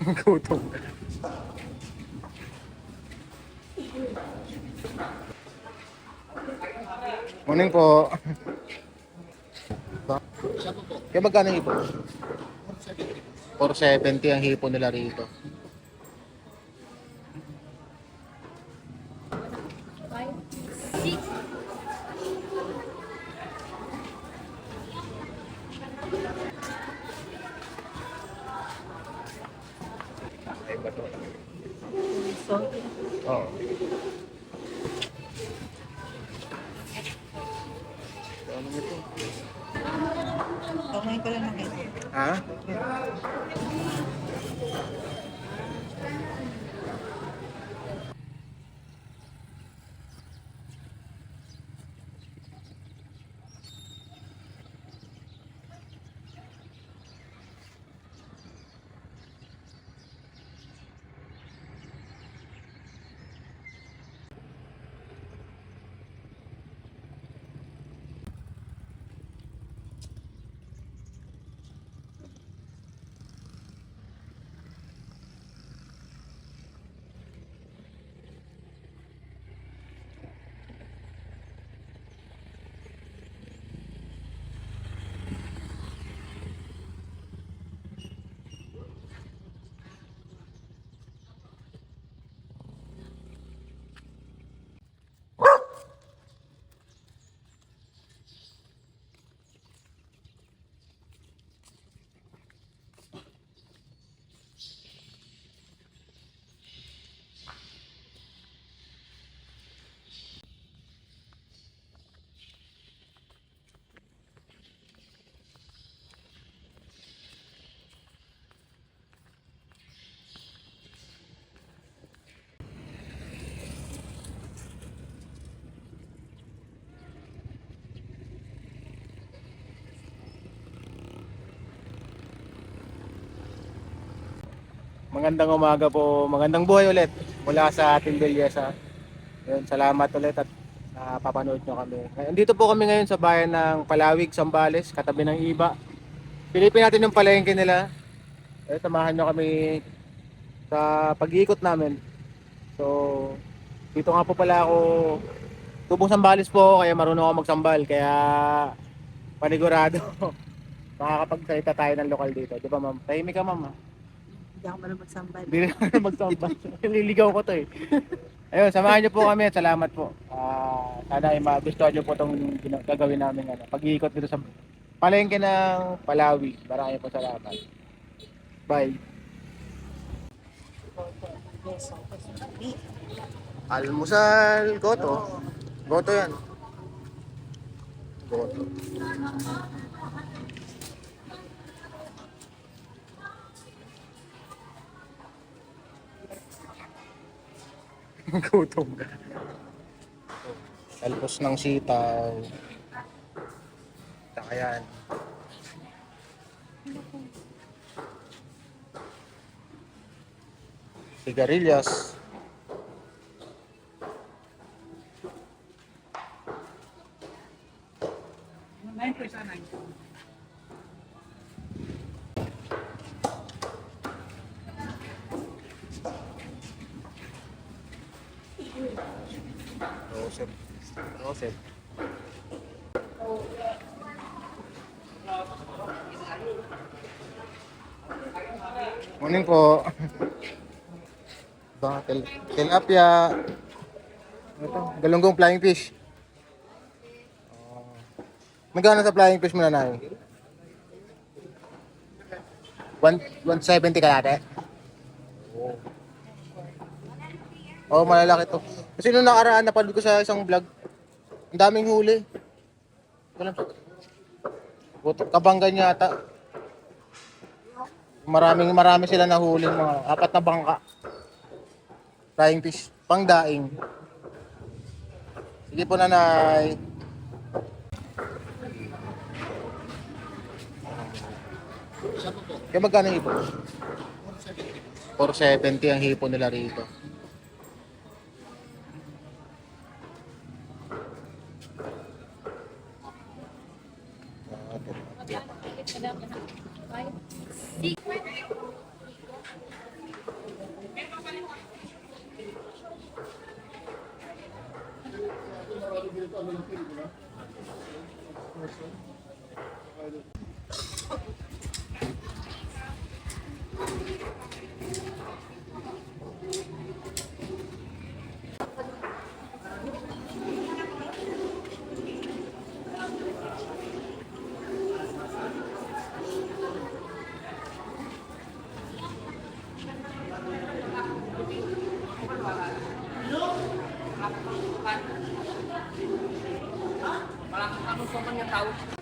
Gutom. Morning po. Ba? Kaya magkano hipon? 470 ang hipon nila rito. Magandang umaga po, magandang buhay ulit mula sa ating Belyesa. Yun, salamat ulit at napapanood nyo kami. Andito po kami ngayon sa bayan ng Palawig, Sambales, katabi ng Iba. Pilipin natin yung palengke nila. Eh, samahan nyo kami sa pag-iikot namin. So, dito nga po pala ako, tubong Sambales po kaya marunong ako magsambal. Kaya, panigurado, makakapagsalita tayo ng lokal dito. Di ba ma'am? Tahimik ka ma'am. Hindi ako marunong magsambal. Hindi na ako magsambal. Nililigaw ko to eh. Ayun, samahan niyo po kami at salamat po. Ah, sana ay magustuhan niyo po itong gina- gagawin namin ano, pag-iikot dito sa palengke ng Palawi. Maraming po salamat. Bye. Almusal, goto. Goto yan. Goto. Gutom ka. Talpos ng sitaw. Saka yan. Sigarilyas. Rosep. Rosep. Morning po. Ba, tel tilapia. Ito, galunggong flying fish. Oh. Magkano sa flying fish mo na nai? 1 170 kalate. Oh. Oh, malalaki to. Kasi nung nakaraan napanood ko sa isang vlog, ang daming huli. Walang kabanggan yata. Maraming marami sila nahuli mga apat na bangka. Flying fish, pangdaing. Sige po nanay. Kaya magkano hipon? 470 ang hipon nila rito. Ayrıca. Oo.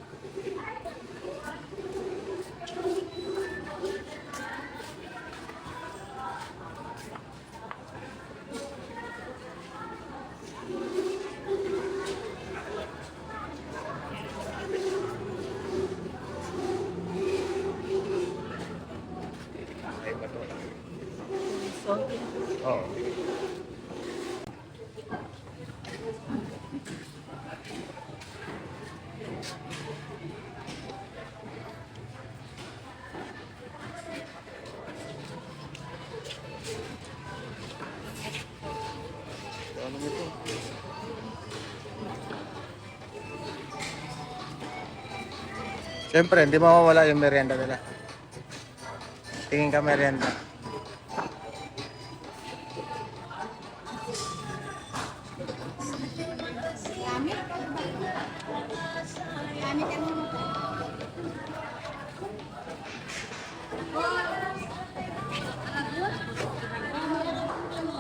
Ano Siyempre, hindi mawawala yung merienda nila. Tingin ka merienda.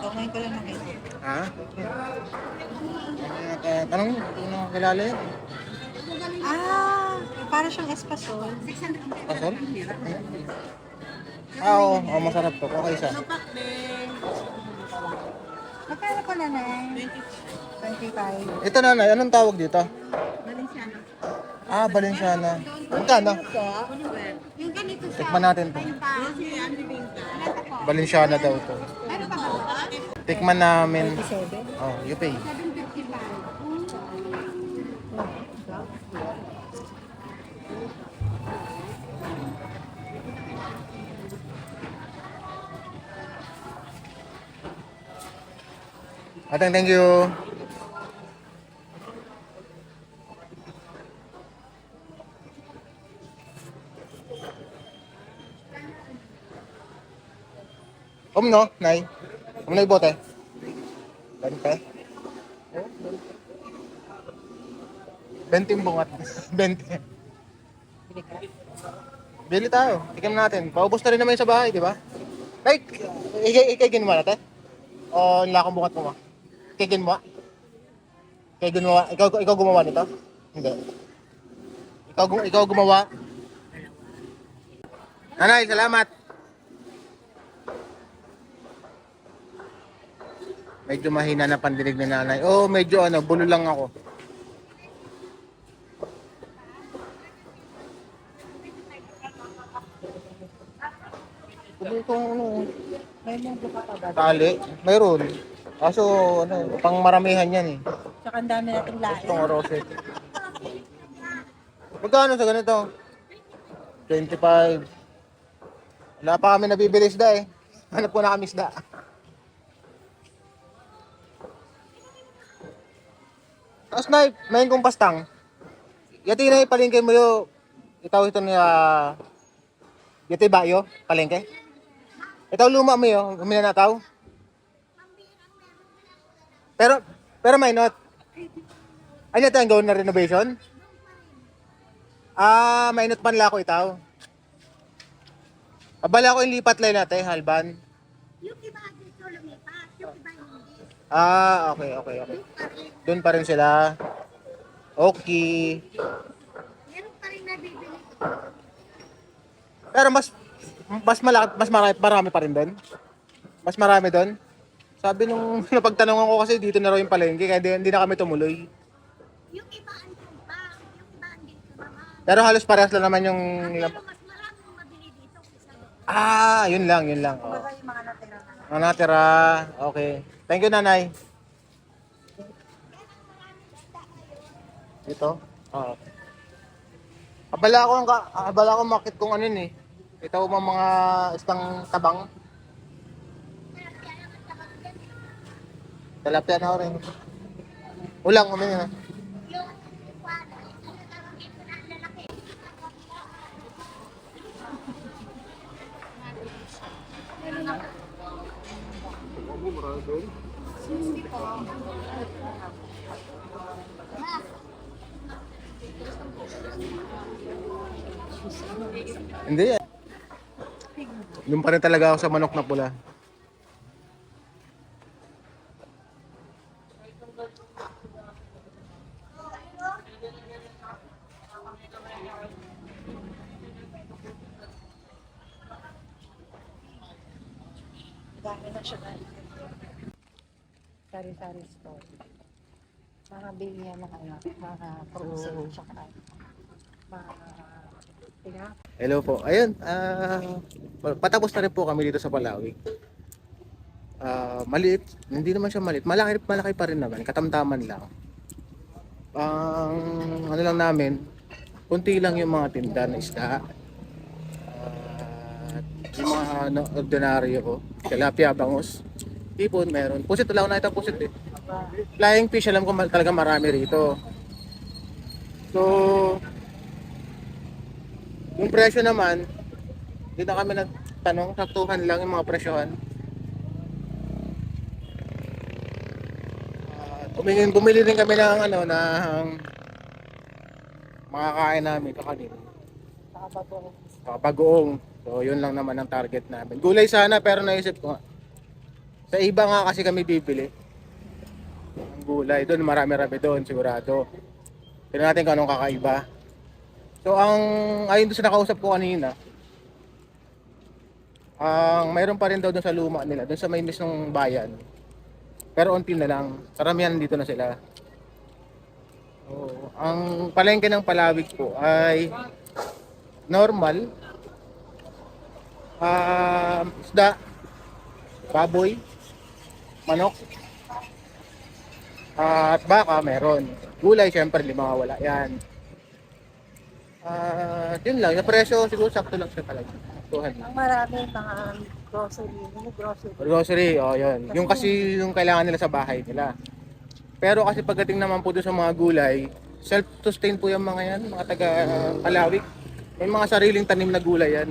Okay ko lang nakita. Ha? Uh, tanong, ano kilala yun? Ah, para siyang espasol. Pasol? Ah, oo. Oh, masarap to. Okay siya. Magkano ko na na? 25. Ito nanay, anong tawag dito? Valenciano. Ah, Balenciana. Magkano? Yung ganito siya. Tikman natin to. Balenciana daw to. Tikman namin. 27? Oh, you pay. Ateng, thank you. Om no, nay. Om na ibote. Bente. Benting bungat. Bente. Bili tayo. Tikim natin. Paubos na rin naman yung sa bahay, di ba? Ay, ikay, ikay ginawa natin? O nila akong bungat mo ma? Ikay ginawa? Ikay ginawa? Ikaw, ikaw gumawa nito? Hindi. Ikaw, ikaw gumawa? Nanay, salamat. Medyo mahina na pandinig ni nanay. Oo, oh, medyo ano, bulo lang ako. Kong ano, May ba? Tali, mayroon. Kaso, ano, pang maramihan yan eh. Tsaka ang dami nating lain. Itong rosette. Magkano sa ganito? 25. Wala pa kami nabibili isda eh. Hanap ko na kami isda. Tapos na, main kong pastang. Yati na palengke mo yo. Itaw ito niya. Yati ba yo? Palengke? Itaw luma mo yo. Umina na tao. Pero, pero may not. Ano ito ang gawin na renovation? Ah, mainot pan lang ako itaw. Abala ko yung lipat line natin, halban. Yung iba dito lumipat, yung iba hindi. Ah, okay, okay, okay. Doon pa rin sila. Okay. Meron pa rin nabibili. Pero mas mas malaki, mas marami, marami pa rin doon. Mas marami doon. Sabi nung napagtanongan ko kasi dito na raw yung palengke kaya di, hindi na kami tumuloy. Yung iba andun pa, yung iba andito naman. Pero halos parehas lang naman yung Pero mas maraming mabili dito kaysa doon. Ah, yun lang, yun lang. Oh. Baka yung mga natira na. Ang natira. Okay. Thank you, nanay. Ito? Oo. Abala ako, ang ka- abala ako makit kung ano yun eh. Ito mga mga istang tabang. Tilapia na rin. Ulang kami na. Hindi eh. Doon pa rin talaga ako sa manok na pula. Dami na siya na. Sari-sari store. Mga bilya mga ano, mga frozen, Oo. tsaka mga. Hello po. Ayun, ah, patapos na rin po kami dito sa Palawig. Ah, maliit, hindi naman siya maliit. Malaki, malaki pa rin naman, katamtaman lang. Ang ano lang namin, kunti lang yung mga tinda na isda. Yung mga ano, ordinaryo ko, tilapia, bangus. Ipon, meron. Pusit, wala ko nakita pusit eh. Flying fish, alam ko mal- talaga marami rito. So, yung presyo naman, hindi na kami nagtanong, saktuhan lang yung mga presyohan. Uh, bumili, rin kami ng ano, ng makakain namin kakanin. Saka bago Saka bagoong. So, yun lang naman ang target namin. Gulay sana, pero naisip ko. Sa iba nga kasi kami bibili. Ang gulay. Doon, marami-rami doon, sigurado. Tignan natin kung anong kakaiba. So, ang, ayun doon sa nakausap ko kanina, ang mayroon pa rin daw doon sa luma nila, doon sa may mismong bayan. Pero unti na lang. Karamihan dito na sila. So, ang palengke ng palawig po ay normal. Ah, isda, baboy, manok, at baka meron. Gulay, syempre, di mawawala yan. Ah, yun lang. Yung presyo, siguro sakto lang siya talaga. Lang. Ang marami mga grocery, mga grocery. Grocery, oh, yun. Yung kasi yung kailangan nila sa bahay nila. Pero kasi pagdating naman po doon sa mga gulay, self-sustain po yung mga yan, mga taga uh. May mga sariling tanim na gulay yan.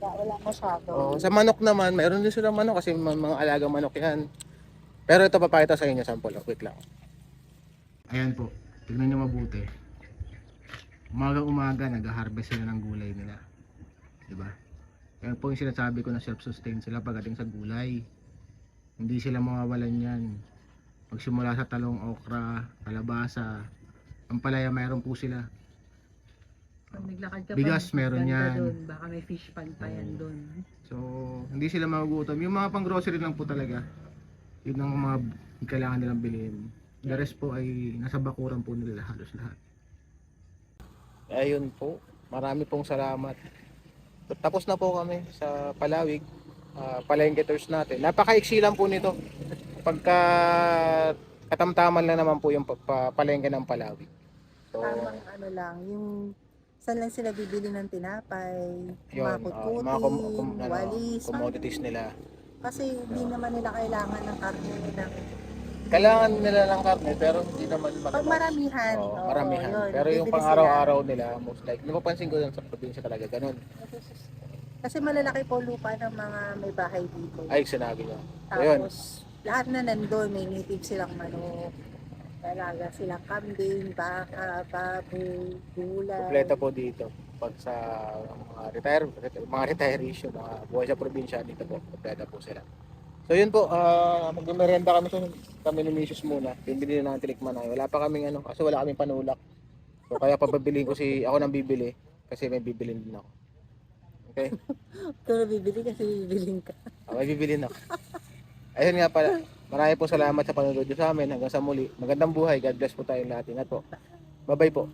Wala masyado. Oh, sa manok naman, mayroon din silang manok kasi mga, mga alagang manok yan. Pero ito papakita sa inyo sample. oh. Wait lang. Ayan po. Tignan nyo mabuti. Umaga-umaga, nag-harvest sila ng gulay nila. Diba? Yan po yung sinasabi ko na self-sustain sila pagdating sa gulay. Hindi sila mawawalan yan. Magsimula sa talong, okra, kalabasa, ang palaya mayroon po sila. Pag naglakad ka Bigas, pa, meron ganda yan. Dun. Baka may fish pan pa yan doon. So, hindi sila magugutom. Yung mga pang grocery lang po talaga. Yun ang mga kailangan nilang bilhin. The rest po ay nasa bakuran po nila halos lahat. Ayun po. Marami pong salamat. Tapos na po kami sa Palawig. Uh, palengke tours natin. Napakaiksi lang po nito. Pagka katamtaman lang naman po yung pa- pa- palengke ng Palawig. So, Tamang ano lang, yung saan lang sila bibili ng tinapay, yun, mga kutkutin, mga com- com- ano, walis, commodities mga- nila. Kasi hindi naman nila kailangan ng karne ng Kailangan nila ng karne pero hindi naman pag maramihan. Oo, oo, maramihan. yun, Pero yung bibili pang sila. araw-araw nila, most likely, napapansin ko lang sa probinsya talaga, ganun. Kasi malalaki po lupa ng mga may bahay dito. Ay, sinabi niya. So, yun. Tapos, lahat na nandun, may native silang manok. Talaga silang kambing, baka, baboy, gulay. Kompleto po dito. Pag sa mga retire, reti- mga retirees, yung mga buhay sa probinsya, dito po, kompleto po sila. So yun po, uh, magmemerenda kami sa kami ni Mrs. muna. Bibili na ng tilikman na. Wala pa kaming ano, kasi wala kaming panulak. So kaya pababilin ko si, ako nang bibili, kasi may bibilin din ako. Okay? Ikaw na bibili kasi bibiling ka. Ah, may bibilin ako. Ayun nga pala. Marami po salamat sa panonood sa amin. Hanggang sa muli. Magandang buhay. God bless po tayong lahat. Ingat po. Bye-bye po.